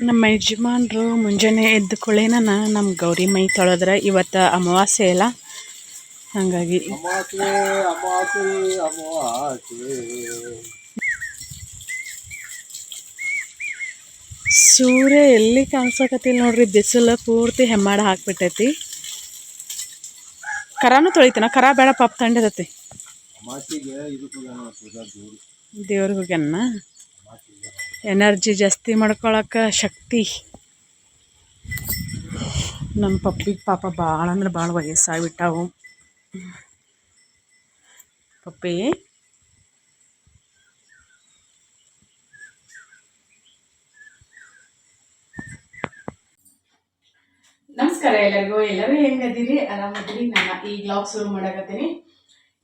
ನಮ್ಮ ಯಜಮಾನ್ರು ಮುಂಜಾನೆ ಎದ್ದ ಕೂಡಲೇನ ನಮ್ಮ ಗೌರಿ ಮೈ ತೊಳೆದ್ರೆ ಇವತ್ತು ಅಮಾವಾಸ್ಯೆ ಇಲ್ಲ ಹಾಗಾಗಿ ಸೂರ್ಯ ಎಲ್ಲಿ ಕಾಣಿಸಕತ್ತಿಲ್ಲ ನೋಡ್ರಿ ಬಿಸಿಲು ಪೂರ್ತಿ ಹೆಮ್ಮಾಡ ಹಾಕ್ಬಿಟ್ಟೈತಿ. ಕರಾನು ತೊಳಿತಾನ ಕರ ಬೇಡ ಪಾಪ ತಂಡದತಿ ದೇವ್ರಿಗೆ ಹೋಗ್ಯಾನ ಎನರ್ಜಿ ಜಾಸ್ತಿ ಮಾಡ್ಕೊಳಕ್ಕೆ ಶಕ್ತಿ. ನಮ್ಮ ಪಪ್ಪಿಗೆ ಪಾಪ ಭಾಳ ಅಂದ್ರೆ ಭಾಳ ವಯಸ್ಸಾಗ್ಬಿಟ್ಟಾವು. ಪಪ್ಪಿ. ನಮಸ್ಕಾರ ಎಲ್ಲರಿಗೂ. ಎಲ್ಲರೂ ಹೆಂಗದಿರಿ? ಆರಾಮದಿರಿ? ನಾನು ಈ ಬ್ಲಾಗ್ ಶುರು ಮಾಡಕತ್ತೀನಿ.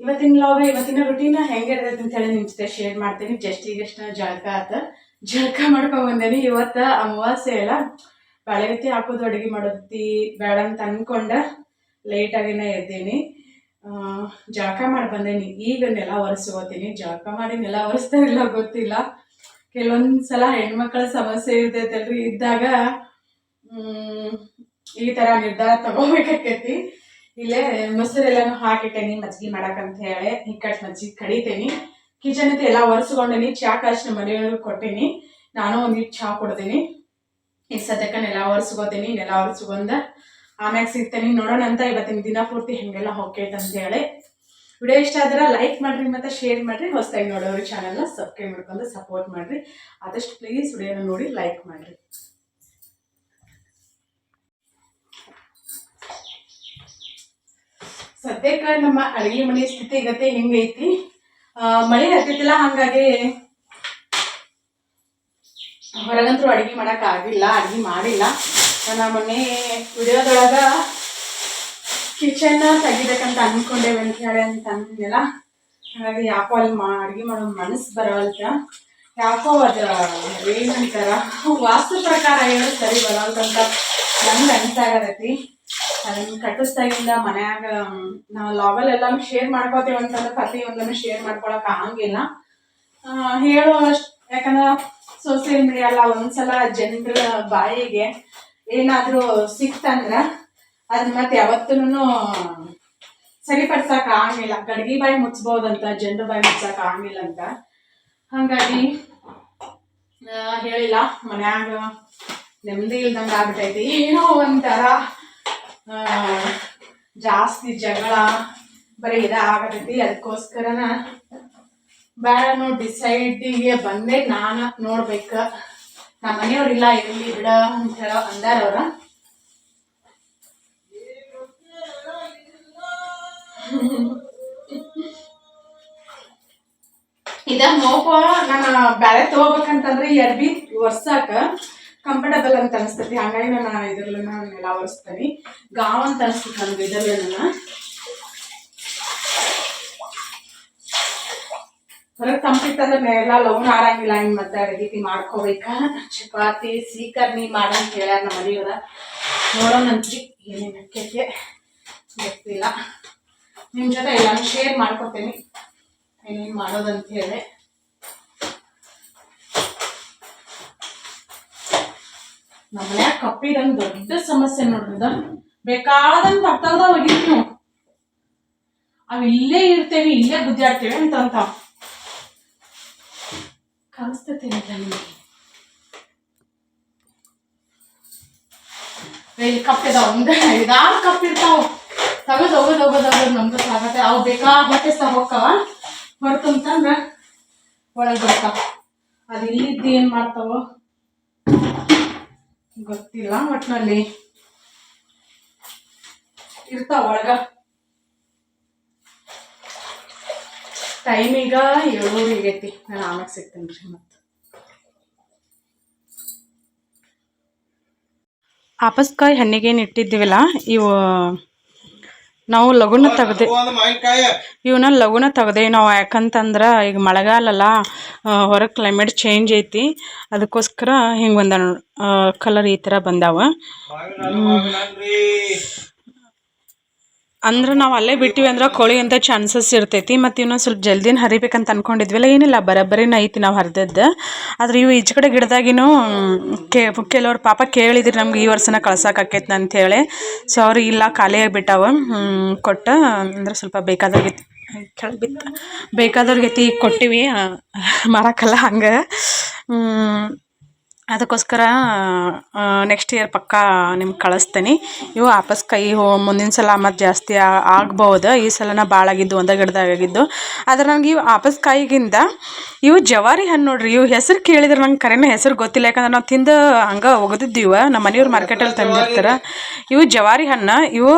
ಇವತ್ತಿನ ಬ್ಲಾಗ್ ಇವತ್ತಿನ ರುಟೀನ್ ಹೆಂಗೆ ಇರ್ತೈತೆ ಅಂತ ಹೇಳಿ ನಿಮ್ಮ ಜೊತೆ ಶೇರ್ ಮಾಡ್ತೀನಿ. ಜಸ್ಟ್ ಈಗಷ್ಟ ಜಳಕ ಆತ. ಜಳಕ ಮಾಡ್ಕೊಂಡ್ ಬಂದೇನಿ. ಇವತ್ತ ಅಮಾವಾಸ್ಯೆ ಅಲ್ಲ. ಬೆಳಗತ್ತಿ ಹಾಕೋದು, ಅಡುಗೆ ಮಾಡೋದಿ ಬೇಡ ಅಂತ ಅನ್ಕೊಂಡ ಲೇಟಾಗಿನ ಎದ್ದೇನಿ. ಜಳಕ ಮಾಡಿ ಬಂದೇನಿ. ಈಗ ನೆಲ ಒರೆಸ್ಕೋತೀನಿ. ಜಳಕ ಮಾಡಿ ನೆಲ ಒರೆಸ್ತಾರಿಲ್ಲ ಗೊತ್ತಿಲ್ಲ. ಕೆಲವೊಂದು ಸಲ ಹೆಣ್ಮಕ್ಳ ಸಮಸ್ಯೆ ಇರ್ತೈತಲ್ರಿ ಇದ್ದಾಗ ಈ ತರ ನಿರ್ಧಾರ ತಗೋಬೇಕಾಕೈತಿ. ಇಲ್ಲೇ ಮೊಸರೆಲ್ಲಾನು ಹಾಕಿಟ್ಟೇನಿ ಮಜ್ಜಿಗೆ ಮಾಡಕ್ಕಂತ ಹೇಳಿ. ಹಿಕ್ಕಟ್ ಮಜ್ಜಿಗೆ ಕಡಿತೇನಿ. ಕಿಚನ್ ಎಲ್ಲ ಒರೆಸ್ಕೊಂಡಿನಿ ಚಾ ಕಾಶ್ ನಮ್ಮ ಮನೆಯವ್ರಿಗೆ ಕೊಟ್ಟಿನಿ. ನಾನು ಒಂದಿಟ್ಟು ಚಹಾ ಕೊಡ್ತೀನಿ. ಈ ಸದ್ಯಕ್ಕೆ ನೆಲ ಒರೆಸ್ಕೋತೀನಿ ನೆಲ ಒರೆಸ್ಕೊಂಡ ಆಮ್ಯಾಗ ಸಿಗ್ತೇನೆ. ನೋಡೋಣ ಅಂತ ಇವತ್ತಿನ ದಿನ ಪೂರ್ತಿ ಹೆಂಗೆಲ್ಲ ಹೋಗ್ತೈತೆ ಅಂತ ಹೇಳಿ. ವಿಡಿಯೋ ಇಷ್ಟ ಆದ್ರೆ ಲೈಕ್ ಮಾಡ್ರಿ ಮತ್ತೆ ಶೇರ್ ಮಾಡ್ರಿ. ಹೊಸದಾಗಿ ನೋಡೋರು ಚಾನಲ್ನ ಸಬ್ಸ್ಕ್ರೈಬ್ ಮಾಡ್ಕೊಂಡು ಸಪೋರ್ಟ್ ಮಾಡ್ರಿ. ಆದಷ್ಟು ಪ್ಲೀಸ್ ವಿಡಿಯೋನ ನೋಡಿ ಲೈಕ್ ಮಾಡ್ರಿ. ಸದ್ಯಕ್ಕೆ ನಮ್ಮ ಅಡುಗೆ ಮನೆ ಸ್ಥಿತಿಗತಿ ಇರತ್ತೆ ಆ, ಮಳೆ ಹತ್ತಿತ್ತಿಲ್ಲ ಹಂಗಾಗಿ ಹೊರಗಂತೂ ಅಡಿಗೆ ಮಾಡಕ್ ಆಗಿಲ್ಲ, ಅಡಿಗೆ ಮಾಡಿಲ್ಲ. ನಾನು ಮೊನ್ನೆ ವಿಡಿಯೋದೊಳಗ ಕಿಚನ್ ತೆಗಿಬೇಕಂತ ಅನ್ಕೊಂಡೇವೆ ಅಂತ ಹೇಳಿ ಅಂತ ಅಂದಿಲ್ಲ ಹಾಗಾಗಿ ಯಾಕೋ ಅಲ್ಲಿ ಮಾ, ಅಡಿಗೆ ಮಾಡೋ ಮನಸ್ಸು ಬರವಲ್ತ. ಯಾಕೋ ಅದ, ಏನಂತಾರ, ವಾಸ್ತು ಪ್ರಕಾರ ಹೇಳೋದು ಸರಿ ಬರವಲ್ತಂತ ನಂಗೆ ಅನ್ಸಾಗತೈತಿ. ಅದನ್ನ ಕಟ್ಟಿಸ್ದಾಗಿಂದ ಮನ್ಯಾಗ ನಾವು ಲಾವೆಲ್ ಎಲ್ಲಾನು ಶೇರ್ ಮಾಡ್ಕೋತೀವಿ ಅಂತಂದ್ರೆ ಪ್ರತಿ ಒಂದನ್ನು ಶೇರ್ ಮಾಡ್ಕೊಳಕ್ ಆಗಂಗಿಲ್ಲ. ಹೇಳೋ ಅಷ್ಟು, ಯಾಕಂದ್ರೆ ಸೋಷಿಯಲ್ ಮೀಡಿಯಾ ಅಲ್ಲ ಒಂದ್ಸಲ ಜನರ ಬಾಯಿಗೆ ಏನಾದರೂ ಸಿಕ್ತಂದ್ರ ಅದನ್ನ ಮತ್ತೆ ಯಾವತ್ತೂ ಸರಿಪಡ್ಸಕ್ ಆಗಂಗಿಲ್ಲ. ಗಡ್ಗಿ ಬಾಯಿ ಮುಚ್ಬೋದಂತ, ಜನರ ಬಾಯಿ ಮುಚ್ಚಕ್ ಆಗಂಗಿಲ್ಲ ಅಂತ. ಹಂಗಾಗಿ ಹೇಳಿಲ್ಲ, ಮನ್ಯಾಗ ನೆಮ್ಮದಿ ಇಲ್ದಂಗ ಆಗ್ಬಿಟ್ಟೈತಿ ಏನೋ ಒಂಥರ ಜಾಸ್ತಿ ಜಗಳ ಬರೀ ಇದ ಆಗತೈತಿ. ಅದಕ್ಕೋಸ್ಕರನ ಬೇಡ ಡಿಸೈಡ್ ಡಿಸೈಡಿಗೆ ಬಂದೆ ನಾನು ನೋಡ್ಬೇಕ. ನಮ್ಮ ಮನೆಯವ್ರಿಲ್ಲ ಇರ್ಲಿ ಬಿಡ ಅಂತ ಹೇಳ ಅಂದಾರ ಅವ್ರ. ಇದ ಮೋಪ ನಾನು ಬ್ಯಾರೆ ತಗೋಬೇಕಂತಂದ್ರೆ ಈ ಅರ್ಬಿ ಒರ್ಸಾಕ ಕಂಫರ್ಟಬಲ್ ಅಂತ ಅನಿಸ್ತೈತಿ. ಹಂಗಾಗಿ ನಾನು ಇದ್ರಲ್ಲ ನೆಲ ಒರೆಸ್ತೀನಿ ಗಾವ್ ಅಂತ ಅನಿಸ್ತೈತಿ ನನ್ಗೆ ಇದರಲ್ಲೇ ಹೊರಗೆ ತಂಪಿತ್ತಂದ್ರೆ ನೆಲ ಲೋನ್ ಆರಂಗಿಲ್ಲ ಹಿಂಗೆ ಮತ್ತೆ ಅಡಿಗೆ ಮಾಡ್ಕೋಬೇಕ. ಚಪಾತಿ ಸೀಕರ್ಣಿ ಮಾಡಂತ ಹೇಳ್ಯಾರ ನಮ್ಮ ಮನೆಯವ್ರ. ನೋಡೋಣಂತ್ರಿ ಏನೇನು ಅಕ್ಕೈತೆ ಗೊತ್ತಿಲ್ಲ. ನಿಮ್ಮ ಜೊತೆ ಎಲ್ಲಾನು ಶೇರ್ ಮಾಡ್ಕೊತೀನಿ. ಏನೇನು ಮಾಡೋದಂತ ಹೇಳಿ. ನಮ್ಮ ಮನ್ಯಾಗ ಕಪ್ಪಿದಂಗ್ ದೊಡ್ಡ ಸಮಸ್ಯೆ ನೋಡ್ರಿ ಬೇಕಾದಂತ ತಗ್ತಾವ್ದ ಒಗಿತ್ ನಾವು ಅವ್ ಇಲ್ಲೇ ಇರ್ತೇವಿ, ಇಲ್ಲೇ ಗುದ್ದಾಡ್ತೇವೆ ಅಂತ ಕಾಣಿಸ್ತೈತಿ ನಿಮಗೆ. ಇಲ್ಲಿ ಕಪ್ ಇದಾವ. ಒಂದೇ ಐದಾರು ಕಪ್ ಇರ್ತಾವ. ತಗದ್, ಹೋಗದ್ ಹೋಗದ್ ಹೋಗದ್ ನಮ್ದು ಸಾಕತ್ತೆ ಅವು ಬೇಕಾಗತ್ತೆ ಸಹ ಹೋಗ್ತಾವ ಹೊರತಂತಂದ್ರ ಒಳಗ್ ಬರ್ತಾವ ಅದು ಇಲ್ಲಿದ್ದು ಏನ್ ಮಾಡ್ತಾವ? ಗೊತ್ತಿಲ್ಲ ಒಟ್ನಲ್ಲಿ. ಇರ್ತಾವ ಒಳಗ. ಟೈಮಿಗ ಏಳೂರು ಆಗೈತಿ. ನಾನು ಆಮ್ಯಾಗ ಸಿಗ್ತೇನೆ ರೀ ಮತ್ತೆ. ಆಪಸ್ಕಾಯಿ ಹಣ್ಣಿಗೇನು ಇಟ್ಟಿದ್ದೀವಲ್ಲ, ಇವು ನಾವು ಲಗುನ ತೆಗ್ದೆ ಇವನ್ನ ಲಗುನ ತೆಗ್ದೇವಿ ನಾವು ಯಾಕಂತಂದ್ರೆ ಈಗ ಮಳೆಗಾಲಲ್ಲ ಹೊರಗೆ ಕ್ಲೈಮೇಟ್ ಚೇಂಜ್ ಐತಿ. ಅದಕ್ಕೋಸ್ಕರ ಹಿಂಗೆ ಬಂದ ಕಲರ್ ಈ ಥರ ಬಂದಾವ ಮಾವಿನ ಹಣ್ಣು, ಮಾವಿನ ಹಣ್ಣು ರೀ ಅಂದ್ರೆ ನಾವು ಅಲ್ಲೇ ಬಿಟ್ಟಿವಿ ಅಂದ್ರೆ ಕೋಳಿ ಅಂತ ಚಾನ್ಸಸ್ ಇರ್ತೈತಿ. ಮತ್ತು ಇವನ್ನ ಸ್ವಲ್ಪ ಜಲ್ದಿನ ಹರಿಬೇಕಂತ ಅನ್ಕೊಂಡಿದ್ವಿಲ್ಲ. ಏನಿಲ್ಲ ಬರಬ್ಬರಿನ ಐತಿ ನಾವು ಹರಿದದ್ದು. ಆದ್ರೆ ಇವು ಈಚೆ ಕಡೆ ಗಿಡದಾಗಿನೂ ಕೇ, ಕೆಲವ್ರು ಪಾಪ ಕೇಳಿದ್ರು ನಮ್ಗೆ ಈ ವರ್ಷನ ಕಳ್ಸೋಕೆ ಅಂತೇಳಿ ಸೊ ಅವ್ರು ಇಲ್ಲ, ಖಾಲಿ ಆಗಿಬಿಟ್ಟಾವ. ಕೊಟ್ಟ, ಅಂದ್ರೆ ಸ್ವಲ್ಪ ಬೇಕಾದಾಗೈತಿ ಕೆಳಗೆ ಬಿತ್ತು. ಬೇಕಾದವ್ರಿಗೆ ಕೊಟ್ಟಿವಿ. ಮಾರಕ್ಕಲ್ಲ ಹಂಗೆ. ಅದಕ್ಕೋಸ್ಕರ ನೆಕ್ಸ್ಟ್ ಇಯರ್ ಪಕ್ಕಾ ನಿಮ್ಗೆ ಕಳಿಸ್ತೀನಿ. ಇವು ವಾಪಸ್ ಕೈ ಹೋ, ಮುಂದಿನ ಸಲ ಮತ್ತು ಜಾಸ್ತಿ ಆಗ್ಬೋದು. ಈ ಸಲನ ಭಾಳ ಆಗಿದ್ದು ಒಂದೇ ಗಿಡದಾಗಿದ್ದು ಆದ್ರೆ ನನಗೆ ಇವು ವಾಪಸ್ ಕಾಯಿಗಿಂತ ಇವು ಜವಾರಿ ಹಣ್ಣು ನೋಡ್ರಿ, ಇವು ಹೆಸರು ಕೇಳಿದ್ರೆ ನಂಗೆ ಕರೆನ ಹೆಸರು ಗೊತ್ತಿಲ್ಲ. ಯಾಕಂದ್ರೆ ನಾವು ತಿಂದು ಹಂಗೆ ಒಗೆದಿದ್ದೀವ. ನಮ್ಮ ಮನೆಯವ್ರು ಮಾರ್ಕೆಟಲ್ಲಿ ತಂದಿರ್ತಾರೆ. ಇವು ಜವಾರಿ ಹಣ್ಣು, ಇವು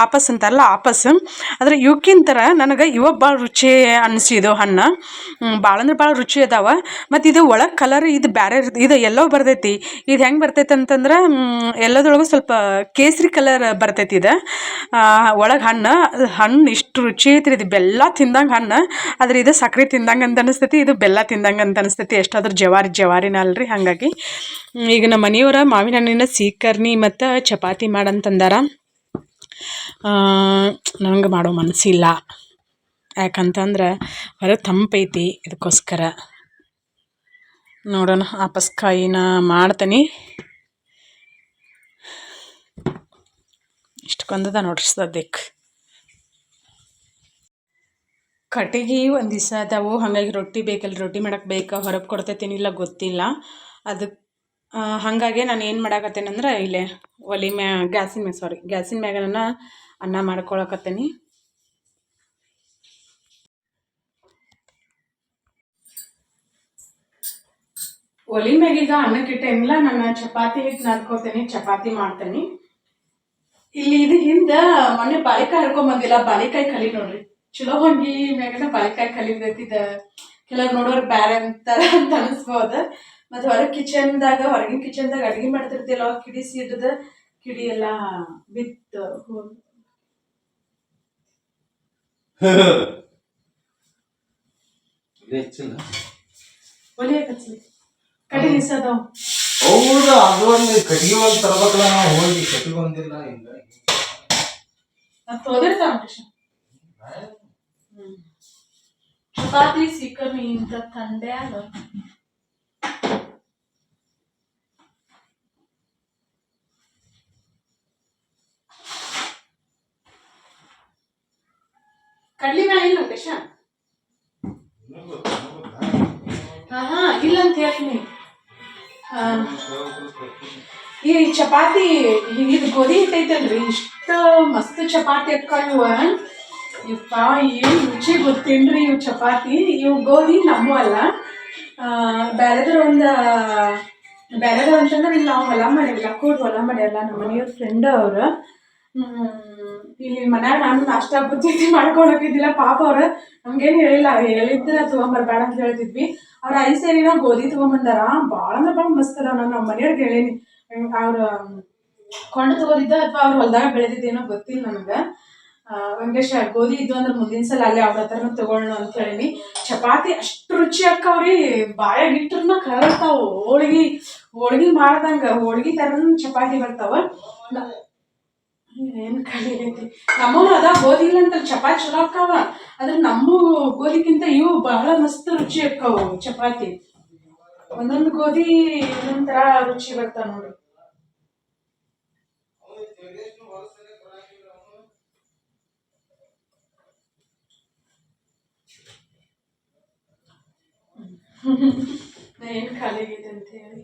ವಾಪಸ್ ಅಂತಾರಲ್ಲ, ವಾಪಸ್. ಆದರೆ ಇವಕ್ಕಿಂತರ ನನಗೆ ಇವ ಭಾಳ ರುಚಿ ಅನಿಸಿದು ಹಣ್ಣು. ಭಾಳ ಅಂದ್ರೆ ಭಾಳ ರುಚಿ ಅದಾವ. ಮತ್ತು ಇದು ಒಳಗೆ ಕಲರ್ ಇದು ಬೇರೆ ಇದು ಎಲ್ಲೋ ಬರ್ತೈತಿ. ಇದು ಹೆಂಗೆ ಬರ್ತೈತೆ ಅಂತಂದ್ರೆ ಎಲ್ಲದ್ರೊಳಗೂ ಸ್ವಲ್ಪ ಕೇಸರಿ ಕಲರ್ ಬರ್ತೈತಿ ಇದು. ಒಳಗೆ ಹಣ್ಣು ಹಣ್ಣು ಇಷ್ಟು ರುಚಿ ಐತ್ರಿ ಇದು. ಬೆಲ್ಲ ತಿಂದಂಗೆ ಹಣ್ಣು, ಆದ್ರೆ ಇದು ಸಕ್ಕರೆ ತಿಂದಂಗೆ ಅಂತ ಅನಿಸ್ತೈತಿ, ಇದು ಬೆಲ್ಲ ತಿಂದಂಗೆ ಅಂತ ಅನಿಸ್ತೈತಿ. ಎಷ್ಟಾದ್ರೂ ಜವಾರಿ, ಜವಾರಿನ ಅಲ್ರಿ ಹಾಗಾಗಿ. ಈಗ ನಮ್ಮ ಮನೆಯವರ ಮಾವಿನ ಹಣ್ಣಿನ ಸೀಕರ್ಣಿ ಮತ್ತು ಚಪಾತಿ ಮಾಡಂತಂದಾರ. ನನಗೆ ಮಾಡೋ ಮನಸ್ಸಿಲ್ಲ ಯಾಕಂತಂದ್ರೆ ಹೊರ ತಂಪೈತಿ ಇದಕ್ಕೋಸ್ಕರ. ನೋಡೋಣ ಆಪಸ್ಕಾಯಿನ ಮಾಡ್ತೀನಿ. ಇಷ್ಟಕ್ಕೊಂದದ ನೋಡ್ರಿ ಸದ್ಯಕ್ಕೆ. ಕಟ್ಟಿಗೆ ಒಂದು ದಿವಸ ಅದಾವು, ಹಾಗಾಗಿ ರೊಟ್ಟಿ ಬೇಕಲ್ಲ ರೊಟ್ಟಿ ಮಾಡಕ್ಕೆ ಬೇಕಾ ಹೊರಗೆ ಕೊಡ್ತೈತೇನಿಲ್ಲ ಗೊತ್ತಿಲ್ಲ. ಅದಕ್ಕೆ ಹಾಗಾಗೆ ನಾನು ಏನು ಮಾಡಾಕತ್ತೇನಂದ್ರೆ, ಇಲ್ಲೇ ಒಲೆ ಮ್ಯಾ, ಗ್ಯಾಸಿನ ಮ್ಯಾಗ ಸಾರಿ ಗ್ಯಾಸಿನ ಮ್ಯಾಗನ ಅನ್ನ ಮಾಡ್ಕೊಳಕತ್ತೀನಿ. ಒಲಿ ಮ್ಯಾಗೀಗ ಟೈಮ್ಲ ನಾನು ಚಪಾತಿ ಹಿಟ್ಟು ನರ್ಕೋತೇನೆ ಚಪಾತಿ ಮಾಡ್ತೀನಿ. ಇಲ್ಲಿ ಇದು ಹಿಂದ ಮೊನ್ನೆ ಬಾಳೆಕಾಯಿ ಹರ್ಕೊಂಬಂದಿಲ್ಲ ಬಾಳಿಕಾಯಿ ಕಲಿ ನೋಡ್ರಿ. ಚಲೋ ಹಂಗಿ ಮ್ಯಾಗನ ಬಾಳಿಕಾಯಿ ಕಲಿದೈತಿದ ಇದ. ಕೆಲವ್ರು ನೋಡೋರು ಬ್ಯಾರೆ ಅಂತಾರ ಅಂತ ಅನಿಸ್ಬೋದ. ಮತ್ತೆ ಹೊರಗೆ ಕಿಚನ್ದಾಗ ಹೊರಗಿನ ಕಿಚನ್ದಾಗ ಅಡ್ಗೆ ಮಾಡ್ತಿರ್ತಿಲ್ಲ ಅವಾಗ ಕಿಡಿ ಸಿಡ್ದ ಕಿಡಿ ಎಲ್ಲ ಬಿತ್ತು. ಒಲಿ ನಿಸದವ್ ಹೌದು ಅದು ಒಂದು ಕಟ್ಟಿಗೆ ಒಂದು ತರಬೇಕಲ್ಲ ನಾವು ಹೋಗಿ ಕಟ್ಟಿಗೆ ಒಂದಿಲ್ಲ ಇಲ್ಲ. ಚಪಾತಿ ಸಿಕ್ಕಮಿ ಇಂತ ತಂಡ್ಯಾಗ ಕಡ್ಲಿ ಬ್ಯಾಳೆ ಇಲ್ಲ ಕೃಷ್ಣ ಈ ಚಪಾತಿ ಇದು ಗೋಧಿ ಹಿಟ್ಟೈತಲ್ರಿ ಇಷ್ಟು ಮಸ್ತ್ ಚಪಾತಿ ಅಕ್ಕಾವ ಇಪ್ಪ, ಏನು ರುಚಿ ಗೊತ್ತೇನ್ರಿ ಇವು ಚಪಾತಿ? ಇವು ಗೋಧಿ ನಮ್ಮ ಅಲ್ಲ. ಬೇರೆದ್ರ ಒಂದು ಬೇರೆದ್ರ ಅಂತಂದ್ರೆ ಇಲ್ಲಿ ನಾವು ಹೊಲ ಮಾಡಿಲ್ಲ ಕೂಡ ಹೊಲ ಮಾಡ್ಯಾರಲ್ಲ ನಮ್ಮ ಮನೆಯವ್ರ ಫ್ರೆಂಡ್ ಅವ್ರು. ಇಲ್ಲಿ ಮನ್ಯಾಗ ನಾನು ನಾಷ್ಟ ಬುದ್ಧಿ ಮಾಡ್ಕೊಳಕಿದ್ದಿಲ್ಲ ಪಾಪ ಅವ್ರ ನಮ್ಗೇನು ಹೇಳಿಲ್ಲ. ಹೇಳಿದ್ರೆ ತಗೊಂಬರ್ಬೇಡ ಅಂತ ಹೇಳ್ತಿದ್ವಿ. ಅವ್ರ ಐ ಗೋಧಿ ತಗೊಂಬಂದಾರ. ಭಾಳ ಅಂದ್ರೆ ಭಾಳ ಮಸ್ತ್ ನಾನು ನಮ್ಮ ಮನೆಯವ್ರಿಗೆ ಹೇಳೀನಿ. ಅವ್ರ, ಕೊಂಡು ತಗೋದಿದ್ದ ಅಥವಾ ಅವ್ರ ಹೊಲ್ದಾಗ ಬೆಳೆದಿದ್ದೇನೋ ಗೊತ್ತಿಲ್ಲ ನನಗೆ. ವೆಂಕಟೇಶ, ಗೋಧಿ ಇದ್ದು ಅಂದ್ರೆ ಮುಂದಿನ ಸಲ ಅಲ್ಲಿ ಅವ್ರ ಹತ್ರನೂ ತಗೊಳ್ಳೋಣ ಅಂತ ಹೇಳೀನಿ. ಚಪಾತಿ ಅಷ್ಟು ರುಚಿ ಅಕ್ಕವ್ರಿ. ಬಾಯಾಗ ಇಟ್ರನ್ನ ಕರತಾವ ಹೋಳ್ಗಿ ಹೋಳ್ಗಿ ಮಾಡ್ದಂಗ. ಹೋಳ್ಗಿ ಥರನ ಚಪಾತಿ ಬರ್ತಾವ. ಏನ್ ಐತಿ ನಮ್ಮವ್ರು ಅದ ಗೋಧಿ ಇಲ್ಲ ಅಂತ ಚಪಾತಿ ಚಲೋ ಅಕ್ಕಾವ. ಆದ್ರೆ ನಮ್ಮ ಗೋಧಿಗಿಂತ ಇವು ಬಹಳ ಮಸ್ತ್ ರುಚಿ ಅಕ್ಕಾವು ಚಪಾತಿ. ಒಂದೊಂದು ಗೋಧಿ ಒಂದೊಂದ್ ರುಚಿ ಬರ್ತಾವ ನೋಡಿ. ಏನ್ ಖಾಲಿ ಆಗೈತೆ ಅಂತ ಹೇಳಿ.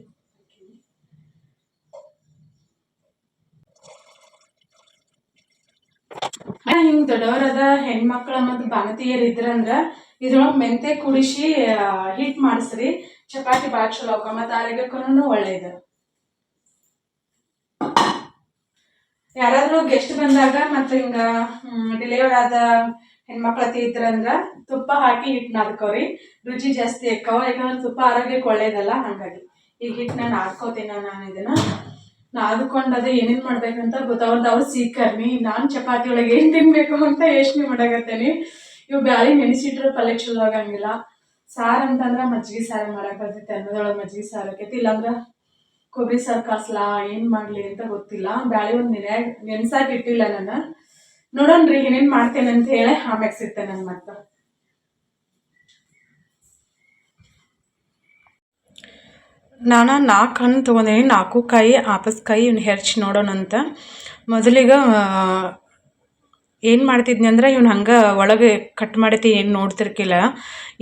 ಹಿಂಗ್ ದೊಡ್ಡವರದ ಹೆಣ್ಮಕ್ಳ ಮತ್ತು ಬಾಣತಿಯರ್ ಇದ್ರಂದ್ರ ಇದ್ರೊಳಗ್ ಮೆಂತೆ ಕುಡಿಸಿ ಹಿಟ್ ಮಾಡಿಸ್ರಿ. ಚಪಾತಿ ಭಾಳ ಚಲೋ ಆಕ ಮತ್ತು ಆರೋಗ್ಯಕ್ಕೂ ಒಳ್ಳೇದು. ಯಾರಾದ್ರೂ ಗೆಸ್ಟ್ ಬಂದಾಗ ಮತ್ತು ಹಿಂಗ ಡಿಲಿವರ್ ಆದ ಹೆಣ್ಮಕ್ಳತಿ ಇದ್ರಂದ್ರ ತುಪ್ಪ ಹಾಕಿ ಹಿಟ್ ನಾದ್ಕೋರಿ ರುಚಿ ಜಾಸ್ತಿ ಇಕ್ಕವ ಯಾಕಂದ್ರೆ ತುಪ್ಪ ಆರೋಗ್ಯಕ್ಕೆ ಒಳ್ಳೇದಲ್ಲ, ಹಾಗಾಗಿ. ಈಗ ಹಿಟ್ಟನ್ನ ನಾದ್ಕೋತೀನಿ ನಾನು ಇದನ್ನ. ನಾದ್ಕೊಂಡು ಅದೇ ಏನೇನ್ ಮಾಡ್ಬೇಕಂತ ಗೊತ್ತವ್ರದ್ದು ಅವ್ರು ಸೀಕರ್ನಿ ನಾನ್ ಚಪಾತಿ ಒಳಗೆ ಏನ್ ತಿನ್ಬೇಕು ಅಂತ ಯೋಚನೆ ಮಾಡಾಕತ್ತೇನಿ. ಇವು ಬ್ಯಾಳಿ ನೆನೆಸಿಟ್ರೆ ಪಲ್ಯ ಚಲೋ ಆಗಂಗಿಲ್ಲ. ಸಾರು ಅಂತಂದ್ರ ಮಜ್ಜಿಗೆ ಸಾರು ಮಾಡಕ್ ಬರ್ತೈತೆ, ಅನ್ನದೊಳಗೆ ಮಜ್ಜಿಗೆ ಸಾರು ಆಕೈತಿ. ಇಲ್ಲಾಂದ್ರ ಕೊಬ್ಬರಿ ಸಾರು ಕಾಸ್ಲಾ, ಏನ್ ಮಾಡ್ಲಿ ಅಂತ ಗೊತ್ತಿಲ್ಲ. ಬ್ಯಾಳಿ ಒಂದ್ ನೆನೆ ನೆನ್ಸಾಕ್ ಇಟ್ಟಿಲ್ಲ ನಾನು. ನೋಡೋಣ್ರಿ ಏನೇನ್ ಮಾಡ್ತೇನೆ ಅಂತ ಹೇಳಿ ಆಮ್ಯಾಗ ಸಿಗ್ತೇನೆ ನಾನು ಮತ್ತೆ. ನಾನು ನಾಲ್ಕು ಹಣ್ಣು ತೊಗೊಂಡೀನಿ ನಾಲ್ಕು ಕೈ ಆಪಸ್ ಕೈ ಇವ್ನು ಹೆರ್ಚಿ ನೋಡೋಣಂತ ಮೊದಲಿಗೆ ಏನು ಮಾಡ್ತಿದ್ನಿ ಅಂದ್ರೆ ಇವ್ನ ಹಂಗೆ ಒಳಗೆ ಕಟ್ ಮಾಡೈತಿ ಏನು ನೋಡ್ತಿರ್ಕಿಲ್ಲ.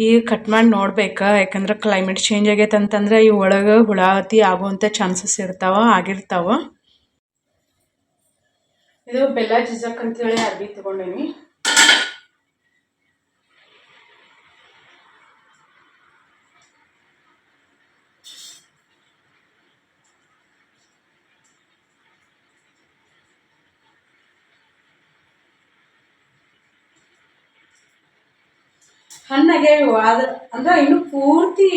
ಈಗ ಕಟ್ ಮಾಡಿ ನೋಡ್ಬೇಕು, ಯಾಕಂದ್ರೆ ಕ್ಲೈಮೇಟ್ ಚೇಂಜ್ ಆಗೈತೆ ಅಂತಂದ್ರೆ ಈ ಒಳಗೆ ಹುಳ ಹತ್ತಿ ಆಗುವಂಥ ಚಾನ್ಸಸ್ ಇರ್ತಾವ, ಆಗಿರ್ತಾವ. ಇದು ಬೆಲ್ಲ ಜಿಜಕ್ ಅಂತೇಳಿ ಅರ್ಬಿ ತಗೊಂಡೇನಿ. ಹಣ್ಣಾಗೆ ಆದ್ರ ಅಂದ್ರೆ ಇನ್ನು ಪೂರ್ತಿ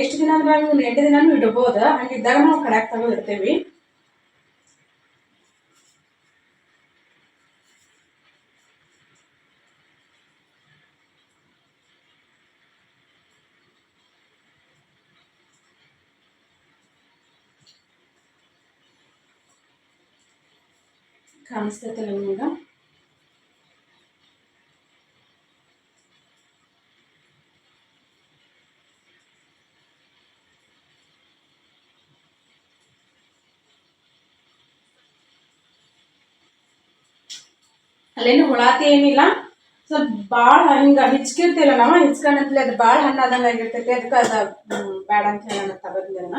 ಎಷ್ಟು ದಿನ ಅಂದ್ರೆ ಒಂದು ಎಂಟು ದಿನಾನು ಇಡಬಹುದು ಹಂಗಿದ್ದಾಗ ನಾವು ಕಡ್ಯಾಕ್ ಆಗಿ ಇರ್ತೇವಿ ಕಾಣಿಸ್ತೈತಲ್ಲ ನಿಮ್ಗೆ? ಅಲ್ಲೇನು ಹುಳಾತಿ ಏನಿಲ್ಲ. ಸ್ವಲ್ಪ ಭಾಳ ಹಿಂಗ ಹಿಚ್ಕಿರ್ತಿಲ್ಲ ನಾವು ಹಿಚ್ಕೊಂಡಂತಲೇ ಅದು ಭಾಳ ಹಣ್ಣು ಆಗಿರ್ತೈತಿ ಅದಕ್ಕೆ ಅದ ಬೇಡ ಅಂತ ಹೇಳಿ ನಾನು. ತಗೋದಿಲ್ಲ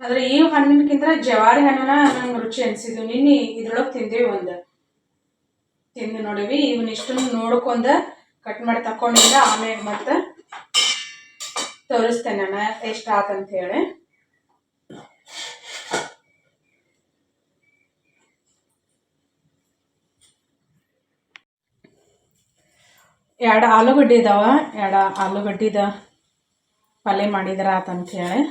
ಆದ್ರೆ ಈ ಹಣ್ಣಿನಕ್ಕಿಂತ ಜವಾರಿ ಹಣ್ಣನ ನಂಗೆ ರುಚಿ ಅನಿಸಿದ್ದು. ನಿನ್ನೆ ಇದ್ರೊಳಗೆ ತಿಂದೇವಿ ಒಂದು. ತಿಂದು ನೋಡಿವಿ ಇವನಿಷ್ಟನ್ನು ನೋಡ್ಕೊಂಡ ಕಟ್ ಮಾಡಿ ತಕೊಂಡಿಂದ ಆಮೇಲೆ ಮತ್ತೆ ತೋರಿಸ್ತೇನೆ ನಾನು ಎಷ್ಟು ಆತಂತ ಹೇಳಿ ಎರಡು ಆಲೂಗಡ್ಡೆ ಇದಾವ, ಎರಡು ಆಲೂಗಡ್ಡಿದ ಪಲ್ಯ ಮಾಡಿದ್ರ ಆತಂತ ಹೇಳಿ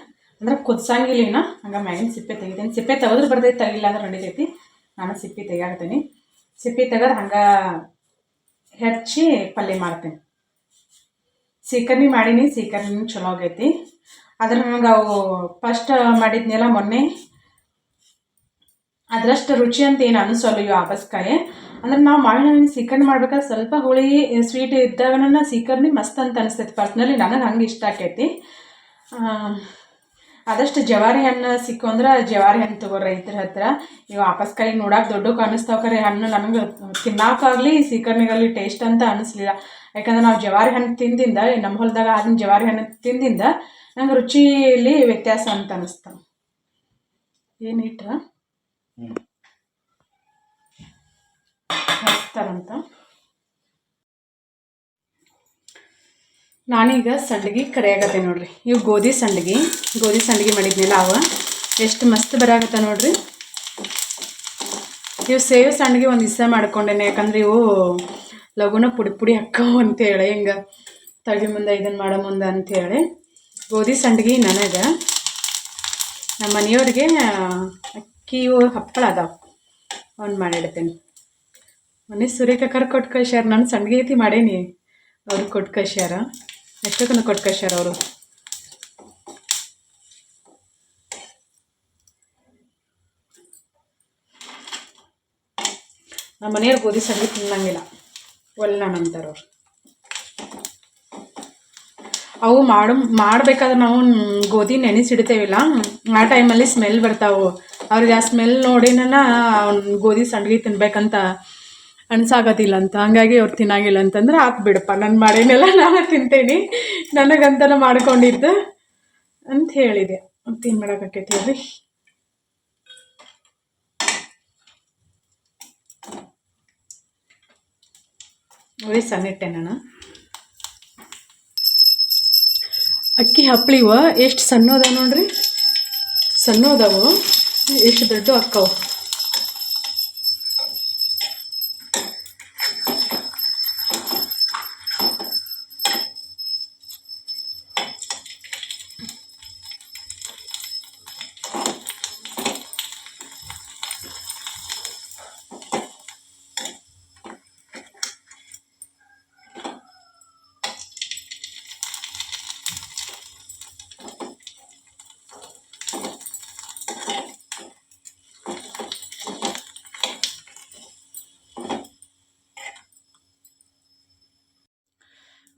ಅಂದ್ರೆ ಕುದ್ಸಂಗಿಲ್ಲ ಹಂಗೆ ಮ್ಯಾಗಿನ ಸಿಪ್ಪೆ ತೆಗಿತೀನಿ. ಸಿಪ್ಪೆ ತೆಗೆದ್ರೆ ಬರ್ತೈತೆ ತೆಗಿಲ್ಲ ಅಂದ್ರೆ ನಡಿತೈತಿ. ನಾನು ಸಿಪ್ಪೆ ತೆಗಿಯಾಕ್ತೀನಿ ಸಿಪ್ಪೆ ತೆಗೆದು ಹಂಗೆ ಹೆಚ್ಚಿ ಪಲ್ಯ ಮಾಡ್ತೀನಿ. ಸೀಕರ್ಣಿ ಮಾಡೀನಿ, ಸೀಕರ್ಣಿ ಚಲೋ ಆಗೈತಿ. ಆದ್ರೆ ನನಗೆ ಅವು ಫಸ್ಟ್ ಮಾಡಿದ್ನೆಲ್ಲ ಮೊನ್ನೆ ಅದರಷ್ಟು ರುಚಿ ಅಂತ ಏನು ಅನಿಸೋಲ್ಲ ಇವು ಆಬಸ್ಕಾಯಿ ಅಂದ್ರೆ ನಾವು ಮಾವಿನ ಸೀಕರ್ಣಿ ಮಾಡ್ಬೇಕಾದ್ರೆ ಸ್ವಲ್ಪ ಹುಳಿ ಸ್ವೀಟ್ ಇದ್ದಾಗ ಸೀಕರ್ಣಿ ಮಸ್ತ್ ಅಂತ ಅನಿಸ್ತೈತಿ. ಪರ್ಸ್ನಲಿ ನನಗೆ ಹಂಗೆ ಇಷ್ಟ ಆಕೈತಿ. ಆದಷ್ಟು ಜವಾರಿ ಹಣ್ಣು ಸಿಕ್ಕು ಅಂದ್ರೆ ಜವಾರಿ ಹಣ್ಣು ತಗೋ ರೈತರ ಹತ್ರ. ಇವು ಕೈಗೆ ನೋಡಕ್ಕೆ ದೊಡ್ಡ ಕಾಣಿಸ್ತಾವ ಖರೆ ಹಣ್ಣು. ನಮ್ಗೆ ತಿನ್ನಕ್ಕಾಗಲಿ ಸೀಕರ್ಣಿಗಾಗ್ಲಿ ಟೇಸ್ಟ್ ಅಂತ ಅನಿಸ್ಲಿಲ್ಲ ಯಾಕಂದ್ರೆ ನಾವು ಜವಾರಿ ಹಣ್ಣು ತಿಂದಿಂದ ನಮ್ಮ ಹೊಲದಾಗ ಅದನ್ನ ಜವಾರಿ ಹಣ್ಣು ತಿಂದಿಂದ ನಂಗೆ ರುಚಿಯಲ್ಲಿ ವ್ಯತ್ಯಾಸ ಅಂತ ಅನಿಸ್ತಾವ ಏನು ಇಟ್ರ. ಹಚ್ತಾರಂತ ನಾನೀಗ ಸಂಡ್ಗಿ ಕರಿಯಾಗತ್ತೆ ನೋಡ್ರಿ. ಇವು ಗೋಧಿ ಸಂಡ್ಗಿ. ಗೋಧಿ ಸಂಡಿಗೆ ಮಾಡಿದ್ನಲ್ಲ ಅವ ಎಷ್ಟು ಮಸ್ತ್ ಬರಾಗತ್ತೆ ನೋಡ್ರಿ. ಇವು ಸೇವ್ ಸಂಡಿಗೆ ಒಂದು ದಿವಸ ಮಾಡ್ಕೊಂಡೇನೆ, ಯಾಕಂದ್ರೆ ಇವು ಲಘುನ ಪುಡಿ ಪುಡಿ ಹಾಕವು ಅಂತೇಳಿ, ಹಿಂಗೆ ತಳಿ ಮುಂದೆ ಇದನ್ನು ಮಾಡೋ ಮುಂದೆ ಅಂಥೇಳಿ ಗೋಧಿ ಸಂಡ್ಗಿ ನನಗೆ ನಮ್ಮ ಮನೆಯವ್ರಿಗೆ ಅಕ್ಕಿ ಹಪ್ಪಳ ಅದಾವ. ಅವ್ನು ಮಾಡಿಡ್ತೇನೆ. ಮೊನ್ನೆ ಸೂರ್ಯಕಕ್ಕರ್ ಕೊಟ್ಟು ಕಳ್ಸ್ಯಾರ ನಾನು ಸಂಡ್ಗಿ ಐತಿ ಮಾಡೇನಿ. ಅವ್ರಿಗೆ ಕೊಟ್ಟು ಕಳ್ಸ್ಯಾರ ಎಷ್ಟೊತ್ತನ ಕೊಟ್ಟು ಅವರು? ನಮ್ಮ ಮನೆಯವ್ರು ಗೋಧಿ ಸಂಗೀತ ತಿನ್ನಂಗಿಲ್ಲ. ಒಲ್ಲ ಅಂತಾರೆ ಅವ್ರು. ಅವು ಮಾಡು, ಮಾಡಬೇಕಾದ್ರೆ ನಾವು ಗೋಧಿ ನೆನೆಸಿಡ್ತೇವಿಲ್ಲ ಆ ಟೈಮಲ್ಲಿ ಸ್ಮೆಲ್ ಬರ್ತಾವು. ಅವ್ರಿಗೆ ಆ ಸ್ಮೆಲ್ ನೋಡಿನ ಗೋಧಿ ಸಂಡಿಗೆ ತಿನ್ಬೇಕಂತ ಅನ್ಸಾಗತ್ತಿಲ್ಲ ಅಂತ, ಹಂಗಾಗಿ ಅವ್ರು ತಿನ್ನಾಗಿಲ್ಲ ಅಂತಂದ್ರೆ ಹಾಕ್ಬಿಡಪ್ಪ ಬಿಡಪ್ಪ ನಾನು ಮಾಡೇನೆಲ್ಲ ನಾನು ತಿಂತೇನೆ ನನಗಂತನ ಮಾಡ್ಕೊಂಡಿದ್ದು ಅಂತ ಹೇಳಿದೆ. ತಿನ್ ಏನು ಮಾಡೋಕ್ಕಾಕೈತಿ ಹೇಳ್ರಿ ಉಳಿ ಸಣ್ಣಿಟ್ಟೆ ನಾನು ಅಕ್ಕಿ ಹಪ್ಪಳಿವ ಎಷ್ಟು ಸಣ್ಣ ಅದಾವ ನೋಡ್ರಿ? ಸಣ್ಣ ಅದಾವು ಎಷ್ಟು ದೊಡ್ಡ ಅಕ್ಕವು?